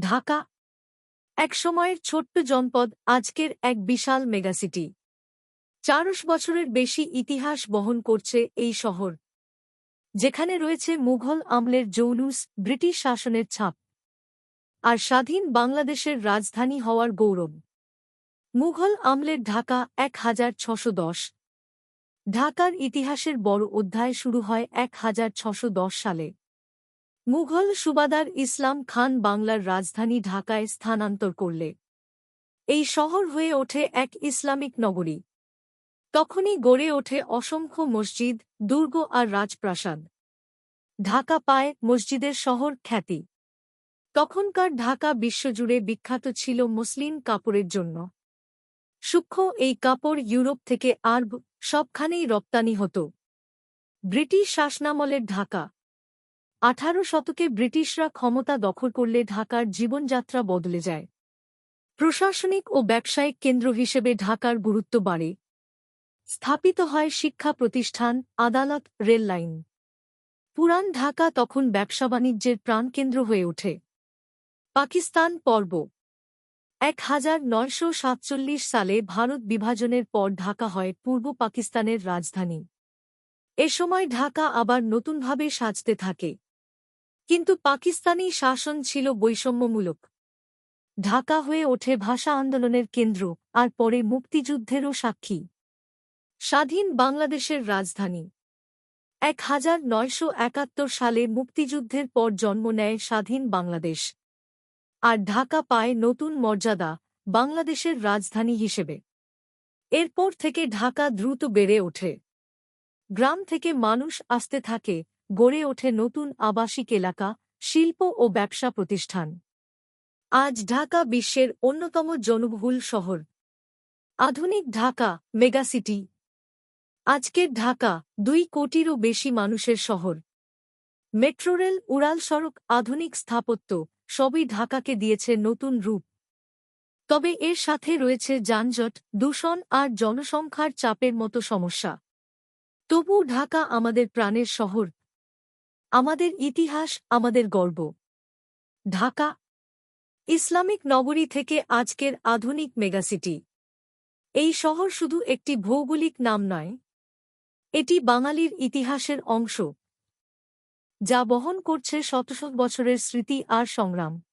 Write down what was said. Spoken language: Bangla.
ঢাকা। এক সময়ের ছোট্ট জনপদ আজকের এক বিশাল মেগাসিটি। চারশ বছরের বেশি ইতিহাস বহন করছে এই শহর। যেখানে রয়েছে মুঘল আমলের জৌলুস, ব্রিটিশ শাসনের ছাপ। আর স্বাধীন বাংলাদেশের রাজধানী হওয়ার গৌরব। মুঘল আমলের ঢাকা এক হাজার ছশো দশ। ঢাকার ইতিহাসের বড় অধ্যায় শুরু হয় এক হাজার ছশো দশ সালে। মুঘল সুবাদার ইসলাম খান বাংলার রাজধানী ঢাকায় স্থানান্তর করলে। এই শহর হয়ে ওঠে এক ইসলামিক নগরী। তখনই গড়ে ওঠে অসংখ্য মসজিদ, দুর্গ আর রাজপ্রাসাদ। ঢাকা পায় মসজিদের শহর খ্যাতি। তখনকার ঢাকা বিশ্বজুড়ে বিখ্যাত ছিল মুসলিম কাপড়ের জন্য। সূক্ষ্ম এই কাপড় ইউরোপ থেকে আরব সবখানেই রপ্তানি হতো। ব্রিটিশ শাসনামলের ঢাকা আঠারো শতকে ব্রিটিশরা ক্ষমতা দখল করলে ঢাকার জীবনযাত্রা বদলে যায়। প্রশাসনিক ও ব্যবসায়িক কেন্দ্র হিসেবে ঢাকার গুরুত্ব বাড়ে। স্থাপিত হয় শিক্ষা প্রতিষ্ঠান, আদালত, রেল লাইন। পুরান ঢাকা তখন ব্যবসা বাণিজ্যের প্রাণকেন্দ্র হয়ে ওঠে। পাকিস্তান পর্ব। এক হাজার নয়শো সাতচল্লিশ সালে ভারত বিভাজনের পর ঢাকা হয় পূর্ব পাকিস্তানের রাজধানী। এ সময় ঢাকা আবার নতুনভাবে সাজতে থাকে। কিন্তু পাকিস্তানি শাসন ছিল বৈষম্যমূলক। ঢাকা হয়ে ওঠে ভাষা আন্দোলনের কেন্দ্র, আর পরে মুক্তিযুদ্ধেরও সাক্ষী। স্বাধীন বাংলাদেশের রাজধানী। এক হাজার নয়শো একাত্তর সালে মুক্তিযুদ্ধের পর জন্ম নেয় স্বাধীন বাংলাদেশ। আর ঢাকা পায় নতুন মর্যাদা, বাংলাদেশের রাজধানী হিসেবে। এরপর থেকে ঢাকা দ্রুত বেড়ে ওঠে। গ্রাম থেকে মানুষ আসতে থাকে গড়ে ওঠে নতুন আবাসিক এলাকা, শিল্প ও ব্যবসা প্রতিষ্ঠান। আজ ঢাকা বিশ্বের অন্যতম জনবহুল শহর। আধুনিক ঢাকা মেগাসিটি আজকের ঢাকা দুই কোটিরও বেশি মানুষের শহর। মেট্রোরেল উড়াল সড়ক, আধুনিক স্থাপত্য সবই ঢাকাকে দিয়েছে নতুন রূপ। তবে এর সাথে রয়েছে যানজট, দূষণ আর জনসংখ্যার চাপের মতো সমস্যা। তবু ঢাকা আমাদের প্রাণের শহর। আমাদের ইতিহাস, আমাদের গর্ব। ঢাকা, ইসলামিক নগরী থেকে আজকের আধুনিক মেগাসিটি। এই শহর শুধু একটি ভৌগোলিক নাম নয়, এটি বাঙালির ইতিহাসের অংশ, যা বহন করছে শত শত বছরের স্মৃতি আর সংগ্রাম।